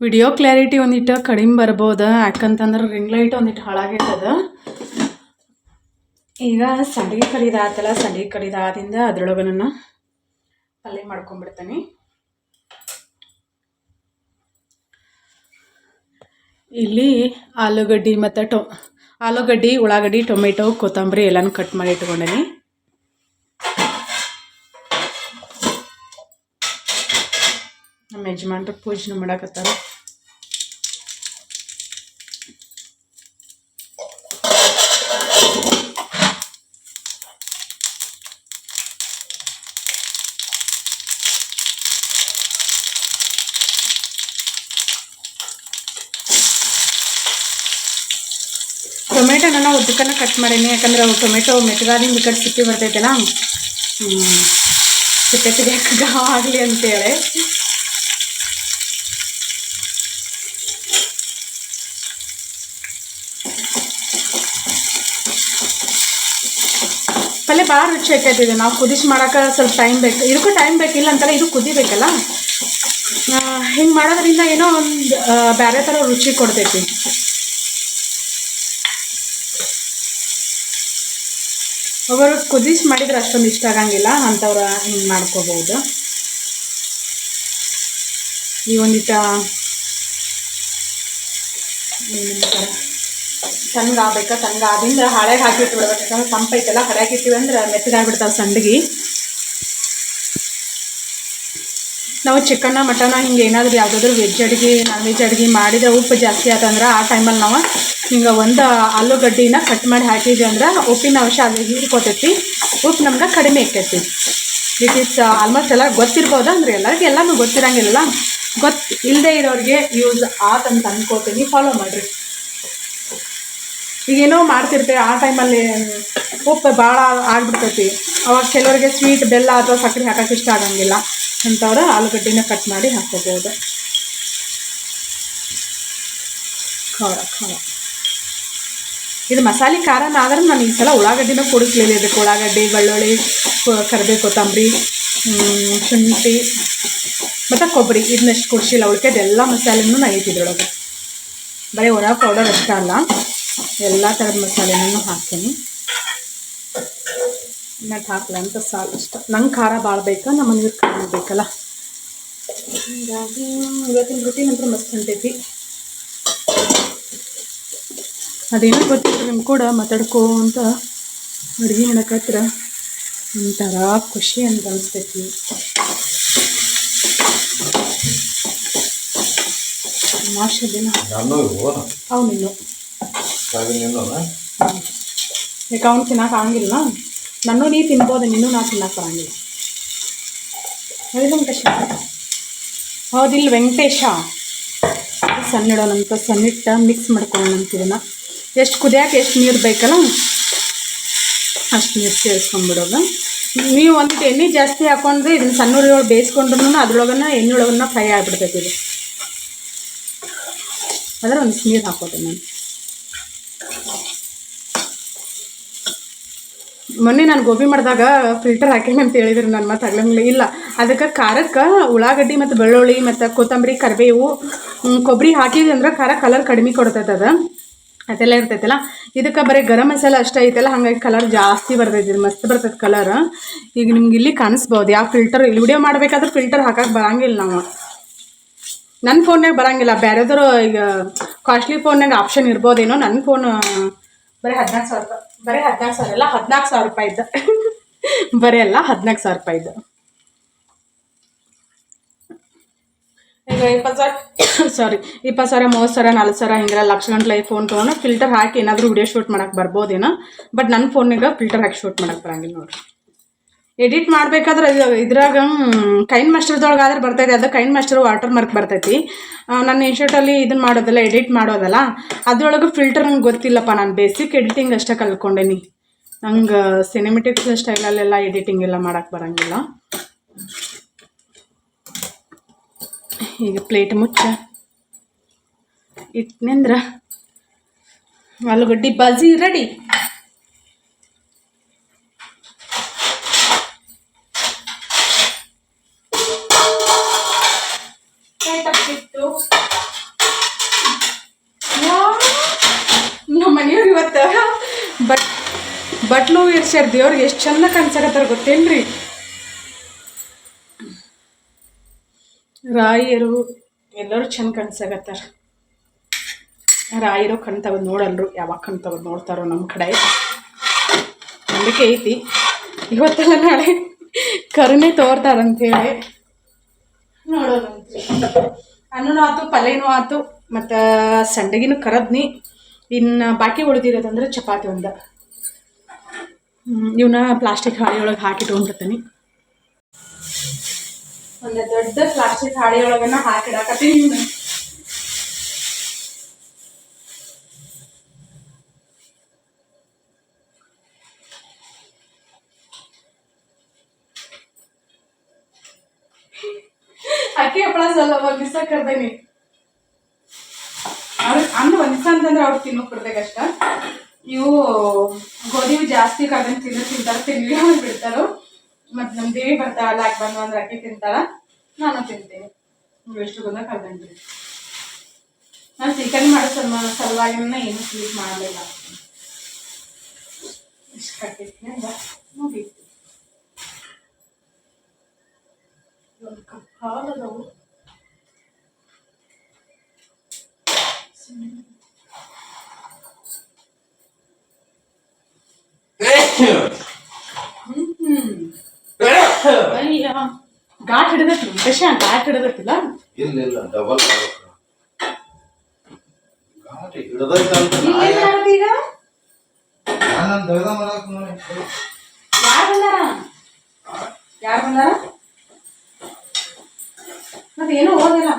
ವಿಡಿಯೋ ಕ್ಲಾರಿಟಿ ಒಂದಿಟ್ಟು ಕಡಿಮೆ ಬರ್ಬೋದು? ಯಾಕಂತಂದ್ರೆ ರಿಂಗ್ ಲೈಟ್ ಒಂದಿಟ್ಟು ಹಾಳಾಗಿರ್ತದೆ ಈಗ ಸಂಡಿಗೆ ಕಡಿದ ಆತಲ್ಲ, ಸಂಡಿಗೆ ಕಡಿದ ಆದಿಂದ ಅದ್ರೊಳಗೆ ನಾನು ಪಲ್ಯ ಮಾಡ್ಕೊಂಡ್ಬಿಡ್ತೀನಿ. ಇಲ್ಲಿ ಆಲೂಗಡ್ಡಿ ಮತ್ತು ಟೊ, ಆಲೂಗಡ್ಡಿ, ಉಳ್ಳಾಗಡ್ಡಿ, ಟೊಮೆಟೊ, ಕೊತ್ತಂಬರಿ ಎಲ್ಲನೂ ಕಟ್ ಮಾಡಿ ಇಟ್ಕೊಂಡೀನಿ. ನಮ್ಮ ಯಜಮಾನ್ರು ಪೂಜೆ ಮಾಡಕತ್ತಾರ. ಟೊಮೆಟೊನ ನಾನು ಉದ್ದಕ್ಕನ್ನು ಕಟ್ ಮಾಡೀನಿ. ಯಾಕಂದ್ರೆ ಅವು ಟೊಮೆಟೊ ಮೆಟಗಾದಿಂದ ಈ ಕಡೆ ಸಿಪ್ಪಿ ಬರ್ತೈತಲ್ಲ. ಸಿಪ್ಪೆ ಆಗಲಿ ಅಂತೇಳಿ. ಪಲ್ಯ ಭಾಳ ರುಚಿ ಆಕೈತಿ ಇದು. ನಾವು ಕುದಿಸಿ ಮಾಡೋಕೆ ಸ್ವಲ್ಪ ಟೈಮ್ ಬೇಕು. ಇದಕ್ಕೂ ಟೈಮ್ ಬೇಕಿಲ್ಲ ಅಂತಲ್ಲ, ಇದು ಕುದಿಬೇಕಲ್ಲ? ಹಿಂಗೆ ಮಾಡೋದ್ರಿಂದ ಏನೋ ಒಂದು ಬೇರೆ ಥರ ರುಚಿ ಕೊಡ್ತೈತಿ. ಒಬ್ಬರು ಕುದಿಸಿ ಮಾಡಿದ್ರೆ ಅಷ್ಟೊಂದು ಇಷ್ಟ ಆಗಂಗಿಲ್ಲ, ಅಂಥವ್ರು ಹಿಂಗೆ ಮಾಡ್ಕೋಬೋದು ಈ ಒಂದಿಟ ತಣ್ಣಗೆ ಆಗ್ಬೇಕು? ತಣ್ಣಗೆ ಆದಿಂದ ಹಳೆಗೆ ಹಾಕಿಟ್ಟು ಬಿಡ್ಬೇಕು, ಯಾಕಂದ್ರೆ ತಂಪೈತಲ್ಲ ಹಳೆಗೆ ಇಟ್ಟಿವಿ ಅಂದ್ರೆ ಮೆತ್ತಗಾಗ್ಬಿಡ್ತಾವೆ ಸಂಡಿಗೆ. ನಾವು ಚಿಕನ್ನ ಮಟನ ಹಿಂಗೆ ಏನಾದರೂ ಯಾವುದಾದ್ರೂ ವೆಜ್ ಅಡುಗೆ ನಾನ್ ವೆಜ್ ಅಡುಗೆ ಮಾಡಿದರೆ ಉಪ್ಪು ಜಾಸ್ತಿ ಆತಂದ್ರೆ ಆ ಟೈಮಲ್ಲಿ ನಾವು ಹಿಂಗೆ ಒಂದು ಆಲೂಗಡ್ಡಿನ ಕಟ್ ಮಾಡಿ ಹಾಕಿದ್ವಿ ಅಂದ್ರೆ ಉಪ್ಪಿನ ಅಂಶ ಅಲ್ಲಿ ಹೀರ್ಕೊತೈತಿ. ಉಪ್ಪು ನಮ್ಗೆ ಕಡಿಮೆ ಇಕ್ಕೈತಿ. ಇಟ್ ಇಸ್ ಆಲ್ಮೋಸ್ಟ್ ಎಲ್ಲ ಗೊತ್ತಿರ್ಬೋದು ಅಂದ್ರೆ ಎಲ್ಲರಿಗೂ ಎಲ್ಲನೂ ಗೊತ್ತಿರಂಗಿಲ್ಲ ಗೊತ್ತು ಇಲ್ಲದೆ ಇರೋರಿಗೆ ಯೂಸ್ ಆತಂತ ಅನ್ಕೋತೀನಿ. ಫಾಲೋ ಮಾಡಿರಿ. ಈಗೇನೋ ಮಾಡ್ತಿರ್ತೀವಿ ಆ ಟೈಮಲ್ಲಿ ಉಪ್ಪು ಭಾಳ ಆಗ್ಬಿಡ್ತೈತಿ. ಅವಾಗ ಕೆಲವರಿಗೆ ಸ್ವೀಟ್ ಬೆಲ್ಲ ಅಥವಾ ಸಕ್ಕರೆ ಹಾಕೋಕೆ ಇಷ್ಟ ಆಗಂಗಿಲ್ಲ. ಅಂಥವ್ರು ಆಲೂಗಡ್ಡಿನ ಕಟ್ ಮಾಡಿ ಹಾಕೋಬೋದು ಖಾರ ಖಾರ. ಇದು ಮಸಾಲೆ ಖಾರನ ಆದ್ರೆ ನಾನು ಈ ಸಲ ಉಳ್ಳಾಗಡ್ಡಿನ ಕೂಡಿಸ್ಲಿಲ್ಲ. ಇದಕ್ಕೆ ಉಳ್ಳಾಗಡ್ಡಿ, ಬೆಳ್ಳುಳ್ಳಿ ಕರಿಬೇವು, ಕೊತ್ತಂಬರಿ ಶುಂಠಿ, ಮತ್ತು ಕೊಬ್ಬರಿ. ಇದನ್ನಷ್ಟು ಕುಡಿಸಿಲ್ಲ. ಉಳ್ಕೆದು ಎಲ್ಲ ಮಸಾಲೆನೂ ನಾ ಐತಿದ್ರೊಳಗೆ ಬರೀ ಒಣ ಪೌಡರ್ ಅಷ್ಟೇ ಅಲ್ಲ. ಎಲ್ಲ ಥರದ ಮಸಾಲೆನೂ ಹಾಕ್ತೀನಿ. ಇನ್ನಕ್ಕೆ ಹಾಕ್ಲ ಅಂತ ಸಾಕು ಇಷ್ಟ ನಂಗೆ ಖಾರ ಭಾಳ ಬೇಕಾ ನಮ್ಮ ಮನೆಯವ್ರಿಗೆ ಖಾರ ಬೇಕಲ್ಲ ಹೀಗಾಗಿ ಇವತ್ತಿನ ರೊಟ್ಟಿ ನಂತರ ಮಸ್ತ್ ಹೊಂಟೈತಿ. ಅದೇನೋ ಗೊತ್ತಿಲ್ಲ ನಿಮ್ಗೆ ಕೂಡ ಮಾತಾಡ್ಕೋಂತ ಅಡುಗೆ ಮಾಡಕತ್ರ ಒಂಥರ ಖುಷಿ ಅಂತ ಅನಿಸ್ತೈತಿ ಮಾಷ ದಿನ. ನಾನು ಇವು ಅವನಿನ್ನು. ನಿನ್ನೋನ ಯಾಕೆ ಅವ್ನು ತಿನ್ನಕ್ಕೆ ಆಗಂಗಿಲ್ಲ? ನಾನು ನೀ ತಿನ್ಬೋದು ನೀನು ನಾ ತಿನ್ನಕ್ಕೆ ಬರಂಗಿಲ್ಲ. ಹೌದು ವೆಂಕಟೇಶ ಹೌದಿಲ್ಲ ವೆಂಕಟೇಶ. ಸಣ್ಣಿಡೋಣಂತ ಸಣ್ಣಿಟ್ಟ ಮಿಕ್ಸ್ ಮಾಡ್ಕೊಳ್ಳೋಣ ಇದನ್ನು. ಎಷ್ಟು ಕುದಿಯಾಕೆ ಎಷ್ಟು ನೀರು ಬೇಕಲ್ಲ? ಅಷ್ಟು ನೀರು ಸೇರಿಸ್ಕೊಂಡ್ಬಿಡೋದು. ನೀವು ಒಂದಿಟ್ಟು ಎಣ್ಣೆ ಜಾಸ್ತಿ ಹಾಕೊಂಡ್ರೆ ಇದನ್ನ ಸಣ್ಣ ಉರಿಯೊಳಗೆ ಬೇಯಿಸ್ಕೊಂಡ್ರು ಅದ್ರೊಳಗನ್ನ ಎಣ್ಣೆ ಒಳಗನ್ನ ಫ್ರೈ ಆಗಿಬಿಡ್ತೈತಿ ಇದು. ಅದ್ರ ಒಂದು ನೀರು ಹಾಕೋದು ನಾನು. ಮೊನ್ನೆ ನಾನು ಗೋಬಿ ಮಾಡಿದಾಗ ಫಿಲ್ಟರ್ ಹಾಕೀನಿ ಅಂತ ಹೇಳಿದ್ರು ನನ್ನ ಮತ್ತೆ ಆಗ್ಲಂಗಿಲ್ಲ ಇಲ್ಲ, ಅದಕ್ಕೆ ಖಾರಕ್ಕೆ ಉಳ್ಳಾಗಡ್ಡಿ ಮತ್ತು ಬೆಳ್ಳುಳ್ಳಿ ಮತ್ತು ಕೊತ್ತಂಬರಿ, ಕರಿಬೇವು ಕೊಬ್ಬರಿ ಹಾಕಿದ್ವಿ ಅಂದ್ರೆ ಖಾರ ಕಲರ್ ಕಡಿಮೆ ಕೊಡ್ತೈತೆ ಅದು. ಅದೆಲ್ಲ ಇರ್ತೈತಲ್ಲ? ಇದಕ್ಕೆ ಬರೀ ಗರಂ ಮಸಾಲ ಅಷ್ಟೇ ಐತಲ್ಲ, ಹಾಗಾಗಿ ಕಲರ್ ಜಾಸ್ತಿ ಬರ್ತೈತಿ, ಮಸ್ತ್ ಬರ್ತೈತೆ ಕಲರ್ ಈಗ ನಿಮ್ಗೆ ಇಲ್ಲಿ ಕಾಣಿಸ್ಬೋದು, ಯಾವ ಫಿಲ್ಟರ್ ಇಲ್ಲಿ ವಿಡಿಯೋ ಮಾಡಬೇಕಾದ್ರೆ ಫಿಲ್ಟರ್ ಹಾಕಕ್ಕೆ ಬರಂಗಿಲ್ಲ ನಾವು. ನನ್ನ ಫೋನ್ನಾಗ ಬರಂಗಿಲ್ಲ ಬೇರೆದ್ರು ಈಗ ಕಾಸ್ಟ್ಲಿ ಫೋನ್ನಾಗ ಆಪ್ಷನ್ ಇರ್ಬೋದೇನೋ ನನ್ನ ಫೋನ್ ಬರೀ ಹದಿನಾಲ್ಕು ಸಾವಿರ ರೂಪಾಯಿ, ಬರೀ ಹದಿನಾಲ್ಕು ಸಾವಿರ ಅಲ್ಲ, ಹದಿನಾಲ್ಕು ಸಾವಿರ ರೂಪಾಯಿ ಇದ್ದ ಬರೀ ಅಲ್ಲ, ಹದಿನಾಲ್ಕು ಸಾವಿರ ರೂಪಾಯಿ ಇದ್ದ ಈಗ ಸಾರಿ ಇಪ್ಪತ್ತು ಸಾವಿರ ಮೂವತ್ತು ಸಾವಿರ, ನಾಲ್ಕು ಸಾವಿರ ಹಿಂಗೆಲ್ಲ ಲಕ್ಷ ಗಂಟ್ಲೆ ಫೋನ್ ತೊಗೊಂಡು ಫಿಲ್ಟರ್ ಹಾಕಿ ಏನಾದರೂ ವಿಡಿಯೋ ಶೂಟ್ ಮಾಡಕ್ಕೆ ಬರ್ಬೋದೇನೋ. ಬಟ್ ನನ್ನ ಫೋನಿಗೆ ಫಿಲ್ಟರ್ ಹಾಕಿ ಶೂಟ್ ಮಾಡಕ್ಕೆ ಬರಂಗಿಲ್ಲ ನೋಡ್ರಿ. ಎಡಿಟ್ ಮಾಡಬೇಕಾದ್ರೆ ಇದು ಇದ್ರಾಗ ಕೈನ್ ಮಾಸ್ಟರ್ದೊಳಗಾದ್ರೆ ಬರ್ತೈತಿ. ಅದು ಕೈನ್ ಮಾಸ್ಟರ್ ವಾಟರ್ ಮಾರ್ಕ್ ಬರ್ತೈತಿ ನಾನು ಇನ್ಶರ್ಟಲ್ಲಿ ಇದನ್ನ ಮಾಡೋದಲ್ಲ ಎಡಿಟ್ ಮಾಡೋದಲ್ಲ. ಅದ್ರೊಳಗೆ ಫಿಲ್ಟರ್ ನಂಗೆ ಗೊತ್ತಿಲ್ಲಪ್ಪ. ನಾನು ಬೇಸಿಕ್ ಎಡಿಟಿಂಗ್ ಅಷ್ಟೇ ಕಲ್ತ್ಕೊಂಡೇನಿ. ನಂಗೆ ಸಿನಿಮೆಟಿಕ್ಸ್ ಸ್ಟೈಲಲ್ಲೆಲ್ಲ ಎಡಿಟಿಂಗ್ ಎಲ್ಲ ಮಾಡೋಕ್ಕೆ ಬರಂಗಿಲ್ಲ. ಈಗ ಪ್ಲೇಟ್ ಮುಚ್ಚ. ಇಟ್ನೆಂದ್ರೆ ಆಲೂಗಡ್ಡೆ ಬಾಜಿ ರೆಡಿ ಇವತ್ತು ಬಟ್ ಬಟ್ಲು ಇರ್ಸ್ಯಾರ ದೇವ್ರಿಗೆ ಎಷ್ಟು ಚಂದ ಕಾಣಿಸಕತ್ತಾರ ಗೊತ್ತೇನ್ರಿ? ರಾಯಿಯರು ಎಲ್ಲರೂ ಚೆಂದ ಕಣ್ಸಾಗತ್ತಾರ. ರಾಯಿರೋ ಕಣ್ ತಗೊಂಡು ನೋಡಲ್ರು ಯಾವಾಗ ಕಣ್ ತಗೊಂಡು ನೋಡ್ತಾರೋ ನಮ್ಮ ಕಡೆ. ನಂಬಿಕೆ ಐತಿ. ಇವತ್ತೆಲ್ಲ ನಾಳೆ ಕರುಣೆ ತೋರ್ತಾರಂತೇಳಿ ನೋಡೋಣ ಅನ್ನ ಆತು ಪಲ್ಯನೂ ಆತು ಮತ್ತು ಸಂಡಗಿನೂ ಕರದ್ನಿ ಇನ್ನು ಬಾಕಿ ಉಳಿದಿರೋದಂದ್ರೆ ಚಪಾತಿ ಒಂದು. ಇವನ್ನ ಪ್ಲಾಸ್ಟಿಕ್ ಹಾಳಿ ಒಳಗೆ ಹಾಕಿ ತೊಗೊಂಡಿರ್ತೀನಿ ಒಂದು ದೊಡ್ಡ ಪ್ಲಾಸ್ಟಿಕ್ ಹಾಳಿ ಒಳಗನ್ನ ಹಾಕಿಡಾಕತ್ತೀನಿ. ಅಕ್ಕಿ ಹಪ್ಪಳ ಸ್ವಲ್ಪ ದಿವಸ ಕರ್ದೇನಿ. ಅವ್ರಿಗೆ ಅನ್ನ ಒಂದ್ ದಿವಸ ಅಂತಂದ್ರೆ ಅವ್ರು ತಿನ್ನೋ ಕೊಡ್ಬೇಕಷ್ಟ ಇವು ಗೋಧಿ ಜಾಸ್ತಿ ಕರ್ದಂಗ್ ತಿನ್ನ ತಿಂತಾರ ತಿನ್ಲಿ ಅವ್ರು ಬಿಡ್ತಾರೋ ಮತ್ತು ನಮ್ಮ ದೇವಿ ಬರ್ತಾಳಲ್ಲ ಆಕೆ ಬಂದು ಒಂದು ಅಕ್ಕಿ ತಿಂತಾಳ, ನಾನು ತಿಂತೀನಿ. ಎಷ್ಟು ಬಂದ ಕರ್ದಂಗ್ರಿ ನಾನು ಚಿಕನ್ ಮಾಡೋ ಸಲ ಸಲುವಾಗಿನ ಏನು ಸ್ವೀಟ್ ಮಾಡಲಿಲ್ಲ. ಇಷ್ಟು ಕಟ್ಟಿದ್ನೆ ಮುಗೀತು. ಒಂದು ಕಪ್ ಹಾಲದವು ಹ್ಮ್ ಅಯ್ಯ ಘಾಟ್ ಹಿಡಿದೈತಿ ದಶ ಘಾಟ್ ಹಿಡಿದೈತಿಲ್ಲ ಇಲ್ಲ ಇಲ್ಲ ಡಬಲ್ ಗಾಟ್ ಹಿಡ್ದೈತಂತ ಈಗ ಏನ್ ಮಾಡೋದು ಈಗ? ನಾನು ದಗದ ಮಾಡಕ್ ನೋಡಿ. ಯಾರು ಬಂದಾರ? ಯಾರು ಬಂದಾರ? ಮತ್ತೆ ಏನೂ ಓದಿಲ್ಲ.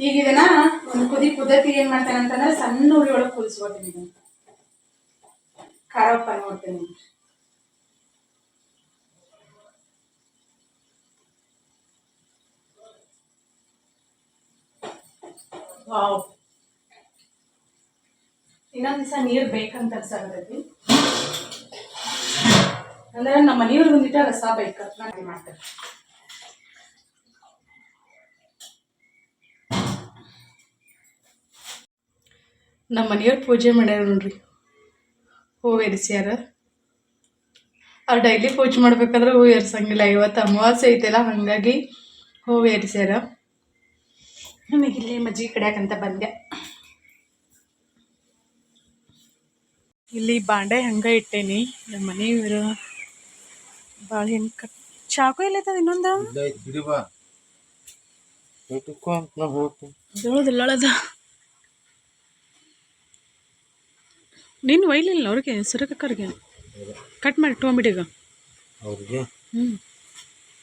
ಈಗ ಇದನ್ನ ಒಂದು ಕುದಿ ಕುದತಿ ಏನ್ ಮಾಡ್ತಾನಂತಂದ್ರೆ ಸಣ್ಣ ಉಳಿ ಒಳಗೆ ಕುದಿಸ್ಕೊತೀನಿ ಇದನ್ನ. ಖಾರ ನೋಡ್ತೇನೆ ವಾವ್ ಇನ್ನೊಂದ್ ದಿವಸ ನೀರ್ ಬೇಕಂತ ಅನ್ಸಾಕತೈತಿ ಅಂದ್ರೆ ನಮ್ಮ ಮನೆಯವ್ರಿಗೆ ಬಂದಿಟ್ಟ ರಸ ಬೇಕ ನಾನು ಮಾಡ್ತೇನೆ. ನಮ್ಮ ಮನೆಯವ್ರು ಪೂಜೆ ಮಾಡ್ಯಾರ ನೋಡ್ರಿ. ಹೂವು ಎರಿಸ್ಯಾರ ಅವ್ರು ಡೈಲಿ ಪೂಜೆ ಮಾಡ್ಬೇಕಾದ್ರೆ ಹೂವು ಏರ್ಸಂಗಿಲ್ಲ ಇವತ್ತು ಅಮಾವಾಸ್ಯ ಐತಲ್ಲ ಹಾಗಾಗಿ ಹೂವು ಏರಿಸ್ಯಾರ ನನಗೆ ಇಲ್ಲಿ ಮಜ್ಜಿಗೆ ಕಡ್ಯಾಕಂತ ಬಂದೆ. ಇಲ್ಲಿ ಬಾಂಡೆ ಹಂಗ ಇಟ್ಟೇನಿ ನಮ್ಮ ಮನೆಯವರು ಬಾಳೆಹಣ್ಣು ಕಟ್ ಚಾಕು ಇಲ್ಲ ಇನ್ನೊಂದು ಬಾ ವೈಲಿಲ್ಲ ಅಂತ ನಾ ಹೋಗ್ತೀನಿ ಒಯ್ಲಿಲ್ಲ ಅವ್ರಿಗೆ ಸುರಕಕ್ಕರ್ಗೆ ಕಟ್ ಮಾಡಿ ಟೊಮೆಟೊಗ ಅವ್ರಿಗೆ? ಹ್ಞೂ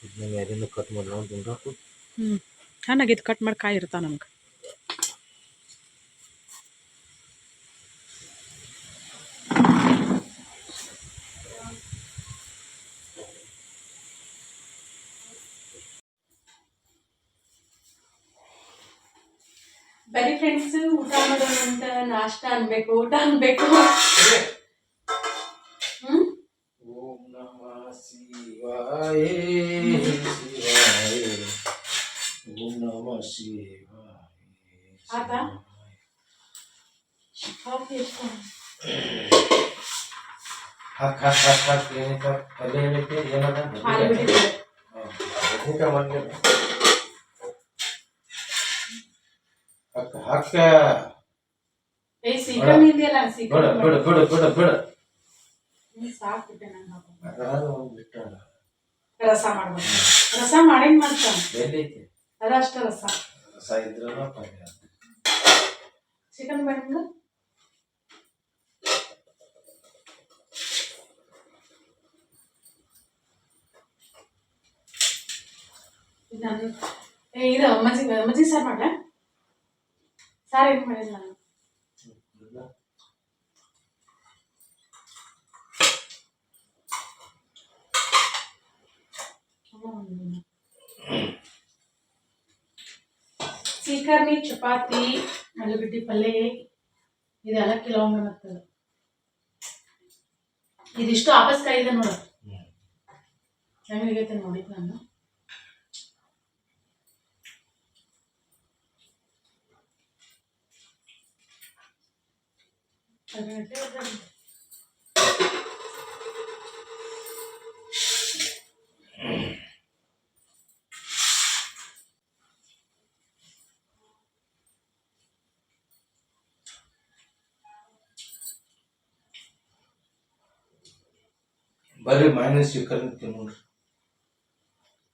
ಇದನ್ನ ಯಾರಿಂದ ಕಟ್ ಮಾಡಿ ನಾವು ತಿನ್ಬೇಕು ಹ್ಞೂ ಚೆನ್ನಾಗಿದ್ದು ಕಟ್ ಮಾಡಿ ಕಾಯಿ ಇರ್ತಾವ ನಮ್ಗೆ. ಬರೀ ಫ್ರೆಂಡ್ಸ್ ಊಟ ಮಾಡೋಣ ಅಂತ ನಾಷ್ಟ ಅನ್ಬೇಕು ಊಟ ಅನ್ಬೇಕು ಹ್ಮ್ ಓಂ ನಮಃ ಶಿವಾಯ ಶಿವಾಯ ಓಂ ನಮಃ ಶಿವಾಯ ಆತಾ? ಕಾಫಿ ಎಷ್ಟು ಹಕ್ ಹಕ್ ಹಕ್ ಹಕ್ ಏನೈತ ಪಲ್ಯ ಏನೈತಿ ಏನದ ಹಾಲು ಬಿಟ್ಟಿದ್ದಾರೆ ಊಟ ಮಾಡ್ಲಿ ಹಕ್ಕ ಅಕ್ಕ ಏ ಸೀಕರ್ಣಿ ಇದೆಯಲ್ಲ ಬಿಡ ಬಿಡ ಬಿಡ ಬಿಡ. ಅದಾದ ಒಂದ್ ಬಿಟ್ಟ ರಸ ಮಾಡ್ಬೇಕು. ರಸ ಮಾಡೇನ್ ಮಾಡ್ತಾನ ಎಲ್ಲೈತಿ ಅದಷ್ಟ ರಸ. ರಸ ಇದ್ರನ ಪಲ್ಯ. ಚಿಕನ್ ಬಂದು ನಾನು ಏ ಇದು ಮಜ್ಜಿಗೆ ಮಜ್ಜಿಗೆ ಸಾರು ಮಾಡ್ಲ? ಸಾರು ಏನು ಮಾಡಿಲ್ಲ ನಾನು ಸೀಕರ್ಣಿ ಚಪಾತಿ ಆಲೂಗಡ್ಡೆ ಪಲ್ಯ ಇದೆಲ್ಲ ಕೆಲವೊಮ್ಮೆ ಮತ್ತದ ಇದಿಷ್ಟು ಆಪಸ್ಕಾಯಿ ಇದೆ ನೋಡು. ಹೆಂಗಾಗೈತೆ ನೋಡಿದ್ ನಾನು. ಬರೀ ಮೈನಸ್ ಚಿಕನ್ ತಿನ್ನೋಣ್ರಿ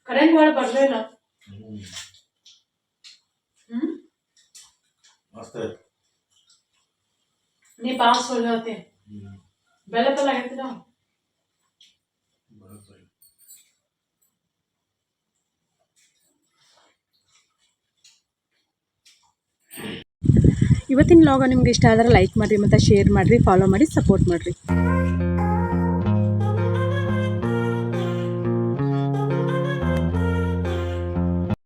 ಕರೆಂಟ್ ಒಳಗೆ ಬರಲೇ ಇಲ್ಲ. ಹ್ಮ್. ಹ್ಮ್? ಮಸ್ತ್ ಐತಿ ನೀ ಪಾಸ್ ಆಗೈತಿ ನಾವು ಬರೋಬ್ಬರಿ. ಇವತ್ತಿನ ಲಾಗ ನಿಮ್ಗೆ ಇಷ್ಟ ಆದರೆ ಲೈಕ್ ಮಾಡಿರಿ ಮತ್ತು ಶೇರ್ ಮಾಡಿರಿ ಫಾಲೋ ಮಾಡಿ ಸಪೋರ್ಟ್ ಮಾಡಿರಿ.